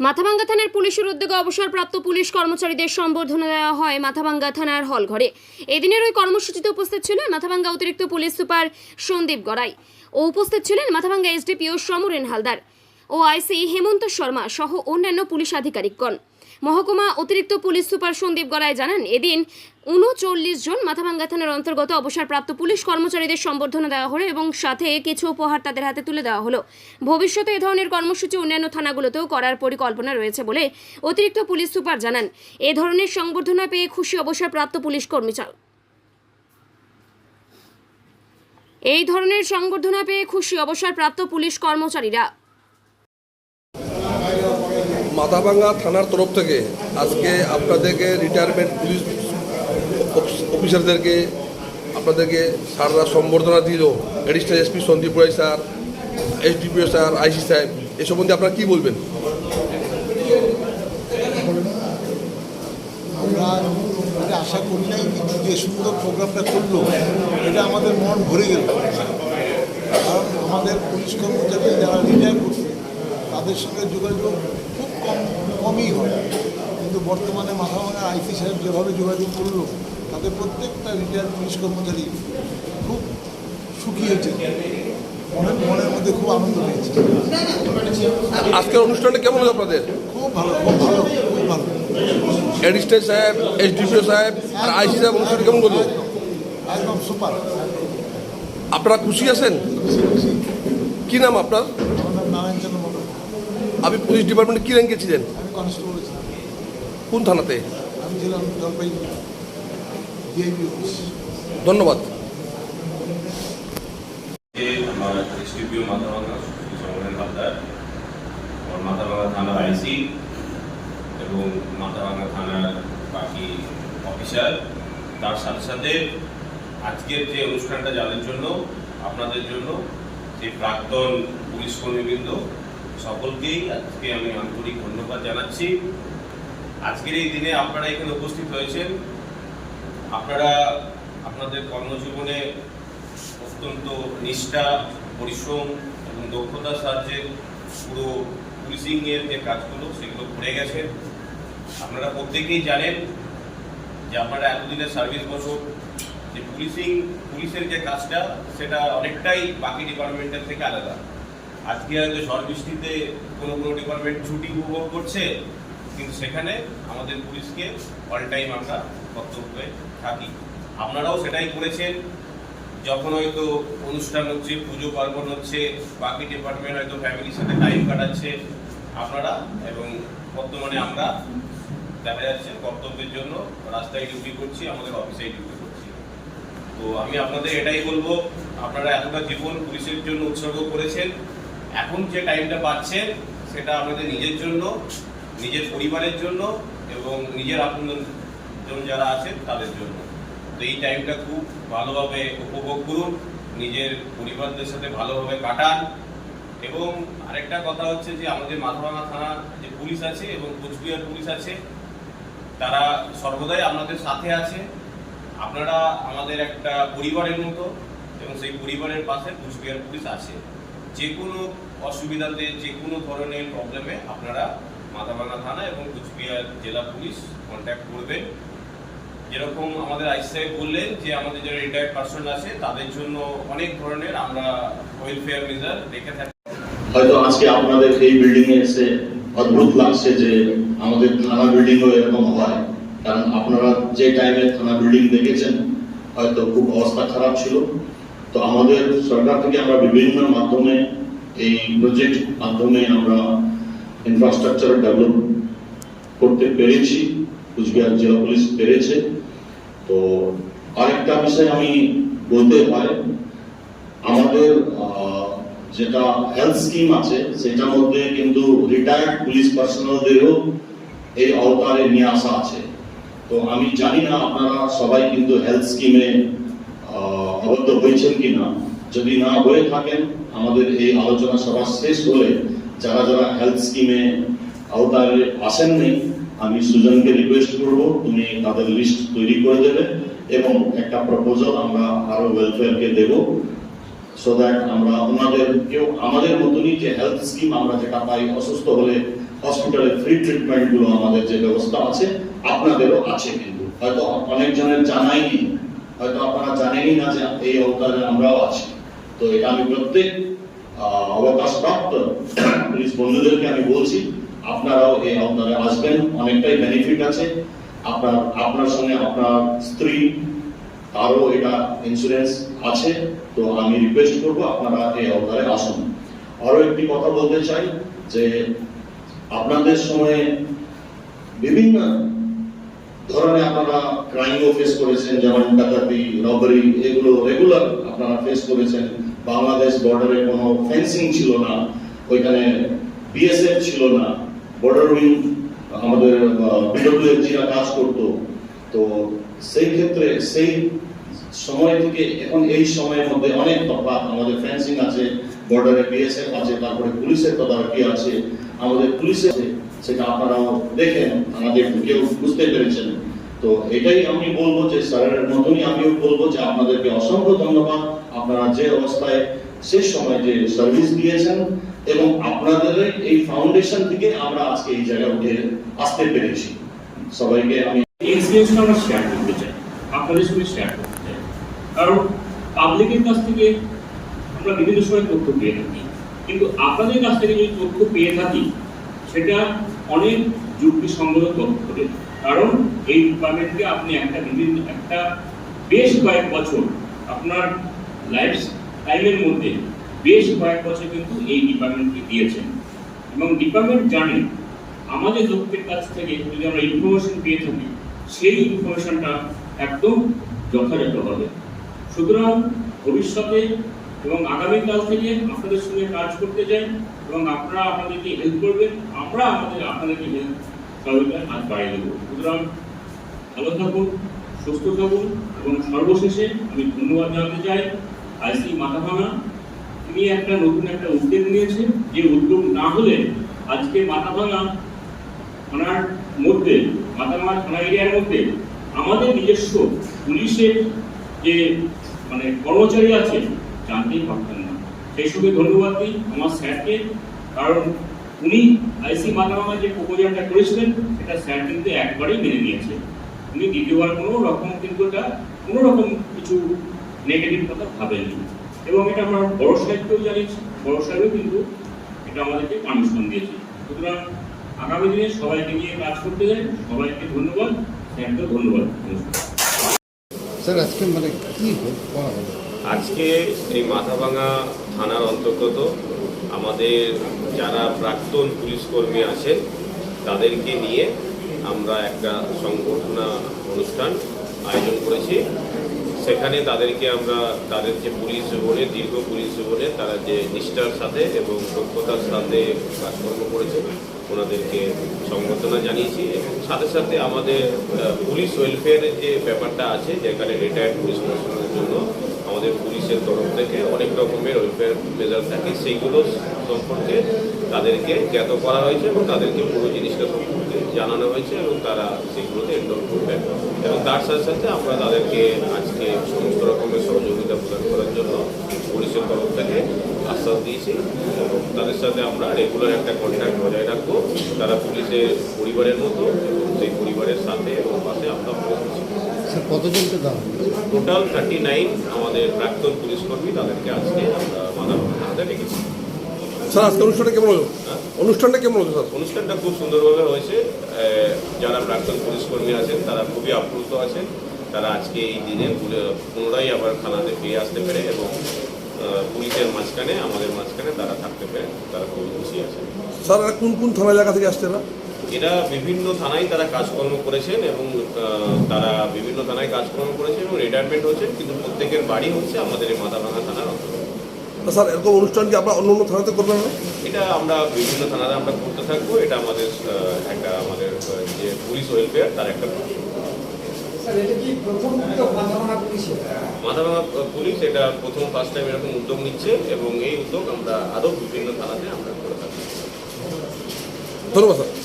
মাথাভাঙ্গা থানার পুলিশের উদ্যোগে অবসরপ্রাপ্ত পুলিশ কর্মচারীদের সম্বর্ধনা দেওয়া হয় মাথাভাঙ্গা থানার হল ঘরে এদিনের ওই কর্মসূচিতে উপস্থিত ছিলেন মাথাভাঙ্গা অতিরিক্ত পুলিশ সুপার সন্দীপ গড়াই ও উপস্থিত ছিলেন মাথাভাঙ্গা এসডিপিও সমরেন হালদার ও আইসি হেমন্ত শর্মা সহ অন্যান্য পুলিশ আধিকারিকগণ। মহকুমা অতিরিক্ত পুলিশ সুপার সন্দীপ গড়াই জানান, এদিন উনচল্লিশ জন মাথাভাঙ্গা থানার অন্তর্গত অবসরপ্রাপ্ত পুলিশ কর্মচারীদের সম্বর্ধনা দেওয়া হলো এবং সাথে কিছু উপহার তাদের হাতে তুলে দেওয়া হলো। ভবিষ্যতে এ ধরনের কর্মসূচি অন্যান্য থানাগুলোতেও করার পরিকল্পনা রয়েছে বলে অতিরিক্ত পুলিশ সুপার জানান। এ ধরনের সংবর্ধনা পেয়ে খুশি অবসরপ্রাপ্ত পুলিশ কর্মচারী এই ধরনের সংবর্ধনা পেয়ে খুশি অবসরপ্রাপ্ত পুলিশ কর্মচারীরা। মাথাভাঙ্গা থানার তরফ থেকে আজকে আপনাদেরকে রিটায়ারমেন্ট পুলিশ অফিস- অফিসারদেরকে আপনাদেরকে সাররা সম্বর্ধনা দিল। Additional SP Sandip Roy sir SDPO sir IC সাহেব, এ সম্বন্ধে আপনারা কী বলবেন? আমরা এটা আশা করি নাই কিন্তু যে সুন্দর প্রোগ্রামটা করল, এটা আমাদের মন ভরে গেল। কারণ আমাদের পুলিশ কর্মচারী যারা রিটায়ার করছে তাদের সঙ্গে যোগাযোগ খুব কম কমই হয়। কিন্তু বর্তমানে মাথা ভাঙা আইসি সাহেব যেভাবে যোগাযোগ করল তাতে প্রত্যেকটা রিটায়ার পুলিশ কর্মচারী খুব সুখী হয়েছে। মনের মনের মধ্যে খুব আনন্দ পেয়েছে। আজকের অনুষ্ঠানটা কেমন হলো আপনাদের? খুব ভালো খুব ভালো খুব ভালো। অ্যাডিশনাল সাহেব এসডিপিও সাহেব আর আইসি সাহেব অনুষ্ঠানটা কেমন করল একদম সুপার। আপনারা খুশি আছেন? কী নাম আপনার আমার নাম নারায়ণ চন্দ্র মন্ডল আপনি পুলিশ ডিপার্টমেন্টে কী র্যাঙ্কে ছিলেন? আমি কনস্টেবল ছিলাম। কোন থানাতে? ধন্যবাদ। আমার এসডিপিও মাথাভাঙা সমরেন হালদার আমার মাথাভাঙা থানার আইসি এবং মাথাভাঙা থানার বাকি অফিসার তার সাথে সাথে আজকের যে অনুষ্ঠানটা জানার জন্য আপনাদের জন্য যে প্রাক্তন পুলিশ কর্মীবৃন্দ সকলকেই আজকে আমি আন্তরিক ধন্যবাদ জানাচ্ছি। আজকের এই দিনে আপনারা এখানে উপস্থিত হয়েছেন। আপনারা আপনাদের কর্মজীবনে অত্যন্ত নিষ্ঠা, পরিশ্রম এবং দক্ষতার সাহায্যে পুরো পুলিশিংয়ের যে কাজগুলো সেগুলো করে গেছেন। আপনারা প্রত্যেকেই জানেন যে আপনারা এতদিনের সার্ভিস বছর যে পুলিশিং, পুলিশের যে কাজটা, সেটা অনেকটাই বাকি ডিপার্টমেন্টের থেকে আলাদা। আজকে হয়তো ঝড় বৃষ্টিতে কোনো কোনো ডিপার্টমেন্ট ছুটি উপভোগ করছে, কিন্তু সেখানে আমাদের পুলিশকে অল টাইম আমরা কর্তব্যে থাকি। আপনারাও সেটাই করেছেন। যখন হয়তো অনুষ্ঠান হচ্ছে, পুজো পার্বণ হচ্ছে, বাকি ডিপার্টমেন্ট হয়তো ফ্যামিলির সাথে টাইম কাটাচ্ছে, আপনারা এবং বর্তমানে আমরা দেখা যাচ্ছে কর্তব্যের জন্য রাস্তায় ডিউটি করছি, আমাদের অফিসে ডিউটি করছি। তো আমি আপনাদের এটাই বলব, আপনারা এতটা জীবন পুলিশের জন্য উৎসর্গ করেছেন। এখন যে টাইমটা পাচ্ছেন সেটা আপনাদের নিজের জন্য, নিজের পরিবারের জন্য এবং নিজের আপনজন যারা আছেন, তাদের জন্য। তো এই টাইমটা খুব ভালোভাবে উপভোগ করুন, নিজের পরিবারদের সাথে ভালোভাবে কাটান এবং আরেকটা কথা হচ্ছে যে, আমাদের মাথাভাঙা থানা যে পুলিশ আছে এবং কোচবিহার পুলিশ আছে, তারা সর্বদাই আপনাদের সাথে আছে। আপনারা আমাদের একটা পরিবারের মতো এবং সেই পরিবারের পাশে কুচবিহার পুলিশ আছে। যে কোনো অসুবিধাতে যে কোনো ধরনের প্রবলেমে আপনারা মাথাভাঙা থানা এবং কুচবিহার জেলা পুলিশ কন্ট্যাক্ট করবেন। যেরকম আমাদের আইসি সাহেব বললেন যে, আমাদের যারা রিটায়ার্ড পার্সন আছে, তাদের জন্য অনেক ধরনের আমরা ওয়েলফেয়ার মেজার রেখে থাকি। হয়তো আজকে আপনাদের এই বিল্ডিং এ এসে অদ্ভুত লাগছে যে, আমাদের থানা বিল্ডিং এরকম হয়। কারণ আপনারা যে টাইমে থানা বিল্ডিং দেখেছেন, হয়তো খুব অবস্থা খারাপ ছিল। তো আমাদের সরকার থেকে আমরা বিভিন্ন মাধ্যমে এই প্রজেক্ট মাধ্যমে আমরা ইনফ্রাস্ট্রাকচার ডেভেলপ করতে পেরেছি। কুচবিহার জেলা পুলিশ পেরেছে। তো আরেকটা বিষয় আমি বলতে পারি, আমাদের যেটা হেলথ স্কিম আছে, সেটার মধ্যে কিন্তু রিটায়ার্ড পুলিশ পার্সোনালদেরও এই আওতারে নিয়ে আসা আছে। তো আমি জানি না আপনারা সবাই কিন্তু হেলথ স্কিমে অবদ্ধ হয়েছেন কিনা? যদি না হয়ে থাকেন, আমাদের এই আলোচনা সভা শেষ হলে যারা যারা হেলথ স্কিমে আওতায় আসেননি আমি সুজনকে রিকোয়েস্ট করব তুমি তাদের লিস্ট তৈরি করে দেবে এবং একটা প্রপোজাল আমরা আরও ওয়েলফেয়ারকে দেবো সো দ্যাট আমরা ওনাদের, কেউ আমাদের মতনই যে হেলথ স্কিম আমরা যেটা পাই, অসুস্থ হলে হসপিটালে ফ্রি ট্রিটমেন্টগুলো আমাদের যে ব্যবস্থা আছে, আপনাদেরও আছে কিন্তু। হয়তো অনেকজনের জানাই নেই হয়তো আপনারা জানেনই না যে এই অবতারে আমরাও আছি। তো এটা আমি প্রত্যেক অবকাশপ্রাপ্ত পুলিশ বন্ধুদেরকে আমি বলছি, আপনারাও এই অবতারে আসবেন। অনেকটাই বেনিফিট আছে। আপনার আপনার সঙ্গে আপনার স্ত্রী, তারও এটা ইন্স্যুরেন্স আছে। তো আমি রিকোয়েস্ট করব আপনারা এই অবতারে আসুন। আরও একটি কথা বলতে চাই যে আপনাদের সময়ে বিভিন্ন ধরনের আপনারা ক্রাইমও ফেস করেছেন, যেমন ডাকাতি রবারি এগুলো রেগুলার আপনারা ফেস করেছেন। বাংলাদেশ বর্ডারে কোনো ফেন্সিং ছিল না, ওইখানে বিএসএফ ছিল না। বর্ডার উইং আমাদের বিডব্লিউএফজিরা কাজ করতো। তো সেই ক্ষেত্রে, সেই সময় থেকে এখন এই সময়ের মধ্যে অনেক তফাৎ। আমাদের ফেন্সিং আছে বর্ডারে বিএসএফ আছে, তারপরে পুলিশের তদারকি আছে। আমাদের পুলিশে আছে সেটা আপনারাও দেখেন, আমাদের কেউ বুঝতে পেরেছেন। তো এটাই আমি বলব যে স্যারের মতনই আমিও বলব যে আপনাদেরকে অসংখ্য ধন্যবাদ। আপনারা যে অবস্থায় শেষ সময় যে সার্ভিস দিয়েছেন এবং আপনাদের এই ফাউন্ডেশন থেকে আমরা আজকে এই জায়গায় উঠে আসতে পেরেছি। সবাইকে আমি এক্সপিরিয়েন্সটা আমরা শেয়ার করতে চাই। আপনাদের সঙ্গে শেয়ার করতে চাই। কারণ পাবলিকের কাছ থেকে আমরা বিভিন্ন সময় তথ্য পেয়ে থাকি। কিন্তু আপনাদের কাছ থেকে যদি তথ্য পেয়ে থাকি, সেটা অনেক যুক্তিসঙ্গত তথ্য হবে কারণ এই ডিপার্টমেন্টকে আপনি একটা বিভিন্ন, একটা বেশ কয়েক বছর আপনার লাইফ টাইমের মধ্যে বেশ কয়েক বছর কিন্তু এই ডিপার্টমেন্টকে দিয়েছেন। এবং ডিপার্টমেন্ট জানে আমাদের লোকের কাছ থেকে যদি আমরা ইনফরমেশন পেয়ে থাকি, সেই ইনফরমেশনটা একদম যথাযথ হবে। সুতরাং ভবিষ্যতে এবং আগামীকাল থেকে আপনাদের সঙ্গে কাজ করতে চাই এবং আপনারা আপনাদেরকে হেল্প করবেন। আমরা আমাদের আপনাদেরকে হেল্প সহযোগিতায় হাত বাড়িয়ে দেবো। সুতরাং ভালো থাকুন, সুস্থ থাকুন এবং সর্বশেষে আমি ধন্যবাদ জানাতে চাই আইসি মাথাভাঙা। তিনি একটা নতুন একটা উদ্যোগ নিয়েছেন। যে উদ্যোগ না হলে আজকে মাথাভাঙা থানার মধ্যে মাথা মাথাভাঙা থানা এরিয়ার মধ্যে আমাদের নিজস্ব পুলিশের যে মানে কর্মচারী আছে জানতেই পারতেন না। সেই সঙ্গে ধন্যবাদ দিই আমার স্যারকে, কারণ উনি আইসি মাথাভাঙা যে প্রপোজালটা করেছিলেন, সেটা স্যার কিন্তু একবারেই মেনে নিয়েছে। উনি দ্বিতীয়বার কোনো রকম কিন্তু এটা, কোনো রকম কিছু নেগেটিভ কথা ভাবেননি। এবং এটা আমরা বড় সাহেবকেও জানিয়েছি, বড় সাহেবও কিন্তু এটা আমাদেরকে পারমিশন দিয়েছে। সুতরাং আগামী দিনে সবাইকে নিয়ে কাজ করতে যাই, সবাইকে ধন্যবাদ, স্যারকেও ধন্যবাদ। স্যার, আজকে মানে কি করা হবে আজকে এই মাথাভাঙা থানার অন্তর্গত আমাদের যারা প্রাক্তন পুলিশ কর্মী আছেন, তাদেরকে নিয়ে আমরা একটা সংবর্ধনা অনুষ্ঠান আয়োজন করেছি। সেখানে তাদেরকে আমরা, তাদের যে পুলিশ জীবনে, দীর্ঘ পুলিশ জীবনে তারা যে নিষ্ঠার সাথে এবং দক্ষতার সাথে কাজকর্ম করেছে, ওনাদেরকে সংবর্ধনা জানিয়েছি। এবং সাথে সাথে আমাদের পুলিশ ওয়েলফেয়ারের যে ব্যাপারটা আছে, যেখানে রিটায়ার্ড পুলিশ জন্য আমাদের পুলিশের তরফ থেকে অনেক রকমের ওয়েলফেয়ার মেজার থাকে। সেইগুলো সম্পর্কে তাদেরকে জ্ঞাত করা হয়েছে এবং তাদেরকে পুরো জিনিসটা সম্পর্কে জানানো হয়েছে এবং তারা সেইগুলোতে এনরোল করবেন এবং তার সাথে সাথে আমরা তাদেরকে আজকে সমস্ত রকমের সহযোগিতা প্রদান করার জন্য পুলিশের তরফ থেকে আশ্বাস দিয়েছি এবং তাদের সাথে আমরা রেগুলার একটা কন্ট্যাক্ট বজায় রাখব। তারা পুলিশের পরিবারের মতো এবং সেই পরিবারের সাথে এবং পাশে আমরা স্যার কতজনকে দাম? টোটাল থার্টি নাইন আমাদের প্রাক্তন পুলিশ কর্মী তাদেরকে আজকে আমরা মাদার হাতে ডেকেছি স্যার আজকে অনুষ্ঠানটা কেমন হলো? হ্যাঁ? অনুষ্ঠানটা কেমন হলো স্যার? অনুষ্ঠানটা খুব সুন্দরভাবে হয়েছে। যারা প্রাক্তন পুলিশ কর্মী আছেন তারা খুবই আপ্লুত আছেন। তারা আজকে এই দিনে পুনে- পুনরায় আবার থানাতে ফিরে আসতে পেরে এবং পুলিশের মাঝখানে আমাদের মাঝখানে তারা থাকতে পেরে তারা খুবই খুশি আছেন। স্যার কোন কোন থানা এলাকা থেকে আসছে না এরা বিভিন্ন থানায় তারা কাজকর্ম করেছেন এবং তারা বিভিন্ন থানায় কাজকর্ম করেছেন এবং রিটায়ারমেন্ট হচ্ছেন কিন্তু প্রত্যেকের বাড়ি হচ্ছে আমাদের এই মাথাভাঙা থানার অন্তর্গত। স্যার এরকম অনুষ্ঠান কি আপনার অন্য অন্য থানাতে করবেন না? এটা আমরা বিভিন্ন থানাতে আমরা করতে থাকব এটা আমাদের একটা আমাদের যে পুলিশ ওয়েলফেয়ার তার একটা স্যার এটা কি প্রথম উদ্যোগ মাথাভাঙা পুলিশের মাথাভাঙা পুলিশ এটা প্রথম ফার্স্ট টাইম এরকম উদ্যোগ নিচ্ছে এবং এই উদ্যোগ আমরা আরও বিভিন্ন থানাতে আমরা করে থাকি। ধন্যবাদ স্যার।